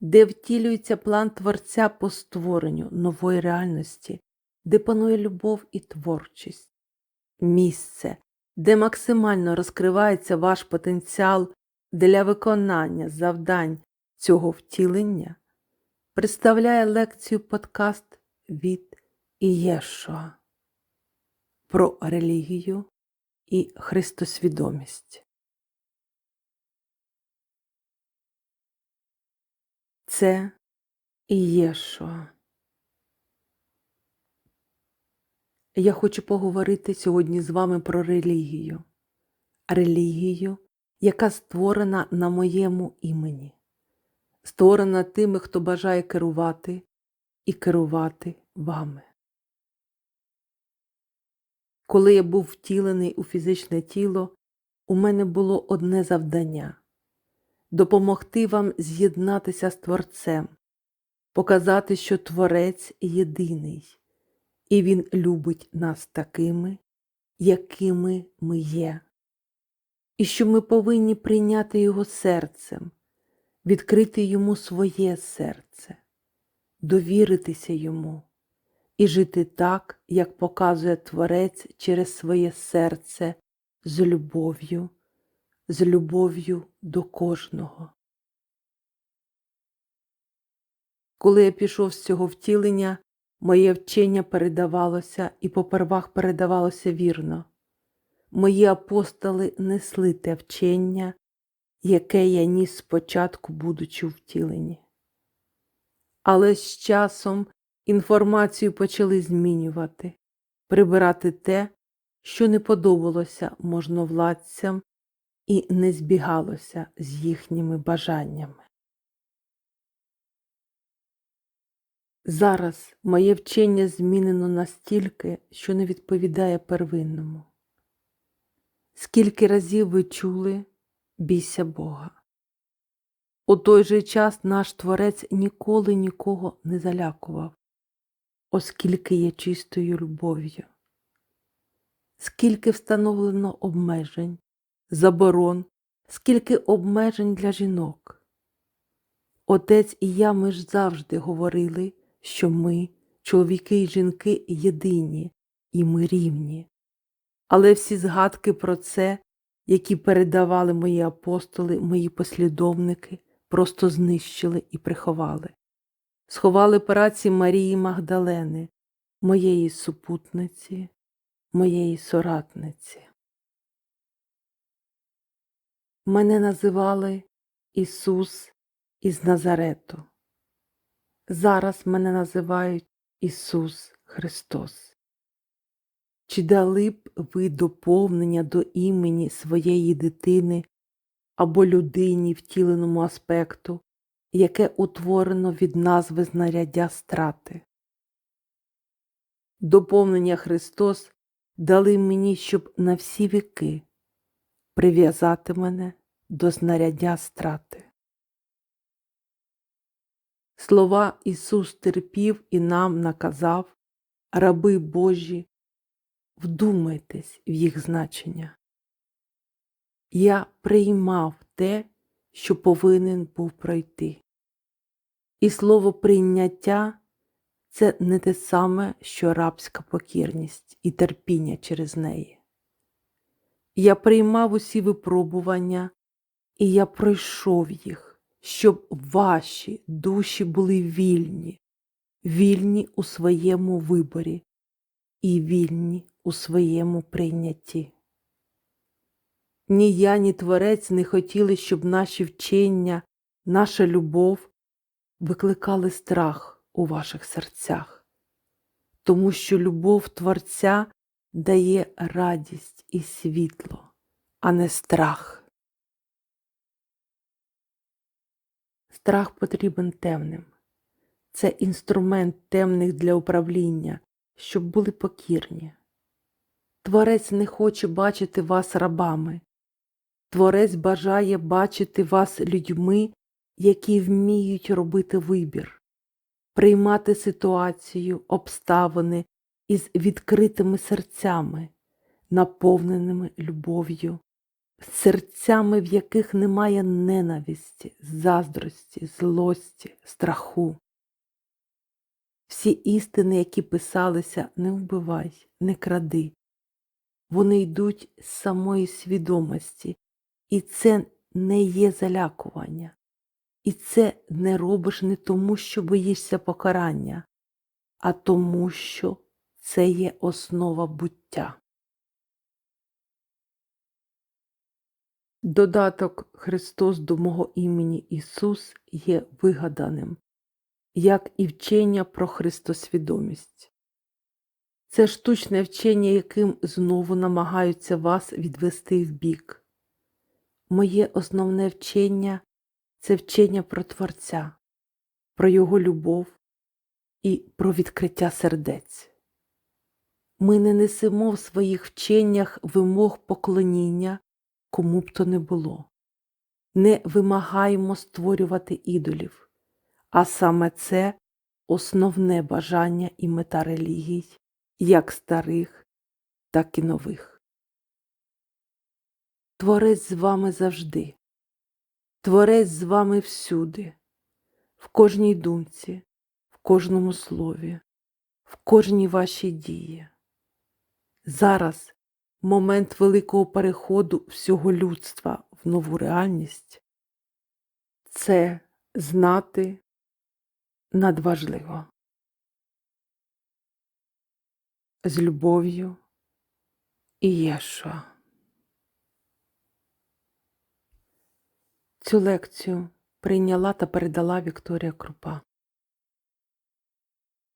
де втілюється план Творця по створенню нової реальності, де панує любов і творчість. Місце, де максимально розкривається ваш потенціал для виконання завдань цього втілення, представляє лекцію подкаст від Ієшуа про релігію і христосвідомість. Це Ієшуа. Я хочу поговорити сьогодні з вами про релігію. Релігію, яка створена на моєму імені, створена тими, хто бажає керувати і керувати вами. Коли я був втілений у фізичне тіло, у мене було одне завдання допомогти вам з'єднатися з Творцем, показати, що Творець єдиний, і Він любить нас такими, якими ми є, і що ми повинні прийняти Його серцем, відкрити Йому своє серце, довіритися Йому і жити так, як показує Творець через своє серце з любов'ю, з любов'ю до кожного. Коли я пішов з цього втілення, моє вчення передавалося і попервах передавалося вірно. Мої апостоли несли те вчення, яке я ніс спочатку, будучи в втіленні. Але з часом інформацію почали змінювати, прибирати те, що не подобалося можновладцям і не збігалося з їхніми бажаннями. Зараз моє вчення змінено настільки, що не відповідає первинному. Скільки разів ви чули бійся Бога? У той же час наш Творець ніколи нікого не залякував, оскільки є чистою любов'ю. Скільки встановлено обмежень, заборон, скільки обмежень для жінок. Отець і я ми ж завжди говорили, що ми, чоловіки і жінки, єдині, і ми рівні. Але всі згадки про це, які передавали мої апостоли, мої послідовники, просто знищили і приховали. Сховали праці Марії Магдалени, моєї супутниці, моєї соратниці. Мене називали Ісус із Назарету. Зараз мене називають Ісус Христос. Чи дали б ви доповнення до імені своєї дитини або людині втіленому аспекту, яке утворено від назви знаряддя страти? Доповнення Христос дали мені, щоб на всі віки прив'язати мене до знаряддя страти. Слова Ісус терпів і нам наказав, раби Божі, вдумайтесь в їх значення. Я приймав те, що повинен був пройти. І слово прийняття це не те саме, що рабська покірність і терпіння через неї. Я приймав усі випробування, і я пройшов їх, щоб ваші душі були вільні, вільні у своєму виборі і вільні у своєму прийнятті. Ні я, ні Творець не хотіли, щоб наші вчення, наша любов викликали страх у ваших серцях, тому що любов Творця дає радість і світло, а не страх. Страх потрібен темним, це інструмент темних для управління, щоб були покірні. Творець не хоче бачити вас рабами. Творець бажає бачити вас людьми, які вміють робити вибір, приймати ситуацію, обставини із відкритими серцями, наповненими любов'ю, серцями, в яких немає ненависті, заздрості, злості, страху. Всі істини, які писалися, не вбивай, не кради. Вони йдуть з самої свідомості, і це не є залякування. І це не робиш не тому, що боїшся покарання, а тому, що це є основа буття. Додаток Христос до мого імені Ісус є вигаданим, як і вчення про Христосвідомість. Це штучне вчення, яким знову намагаються вас відвести вбік. Моє основне вчення це вчення про Творця, про Його любов і про відкриття сердець. Ми не несемо в своїх вченнях вимог поклоніння, кому б то не було, не вимагаємо створювати ідолів, а саме це основне бажання і мета релігій, як старих, так і нових. Творець з вами завжди, Творець з вами всюди, в кожній думці, в кожному слові, в кожній вашій дії. Зараз момент великого переходу всього людства в нову реальність це знати надважливо. З любов'ю і Єшуа. Цю лекцію прийняла та передала Вікторія Крупа.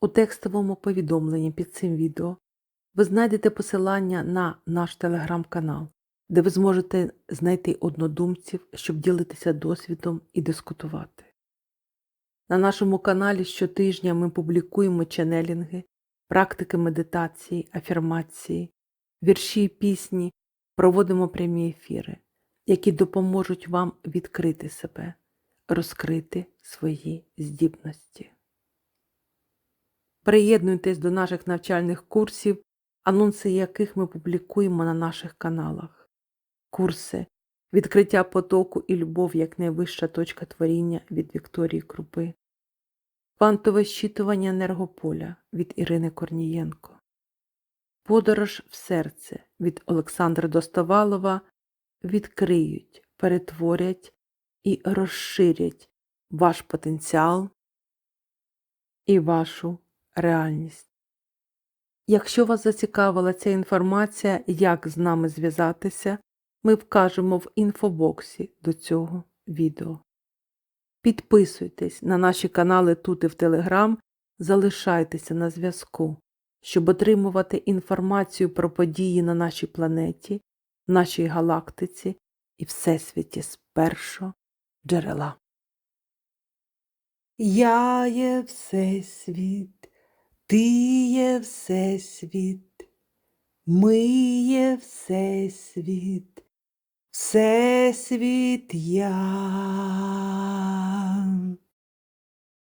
У текстовому повідомленні під цим відео ви знайдете посилання на наш телеграм-канал, де ви зможете знайти однодумців, щоб ділитися досвідом і дискутувати. На нашому каналі щотижня ми публікуємо ченелінги, практики медитації, афірмації, вірші і пісні, проводимо прямі ефіри, які допоможуть вам відкрити себе, розкрити свої здібності. Приєднуйтесь до наших навчальних курсів, анонси яких ми публікуємо на наших каналах. Курси Відкриття потоку і любов як найвища точка творіння від Вікторії Крупи. Квантове щитування енергополя від Ірини Корнієнко. Подорож в серце від Олександра Достовалова відкриють, перетворять і розширять ваш потенціал і вашу реальність. Якщо вас зацікавила ця інформація, як з нами зв'язатися, ми вкажемо в інфобоксі до цього відео. Підписуйтесь на наші канали тут і в Телеграм, залишайтеся на зв'язку, щоб отримувати інформацію про події на нашій планеті, нашій галактиці і Всесвіті з першого джерела. Я є Всесвіт, ти є Всесвіт, ми є Всесвіт, Всесвіт я.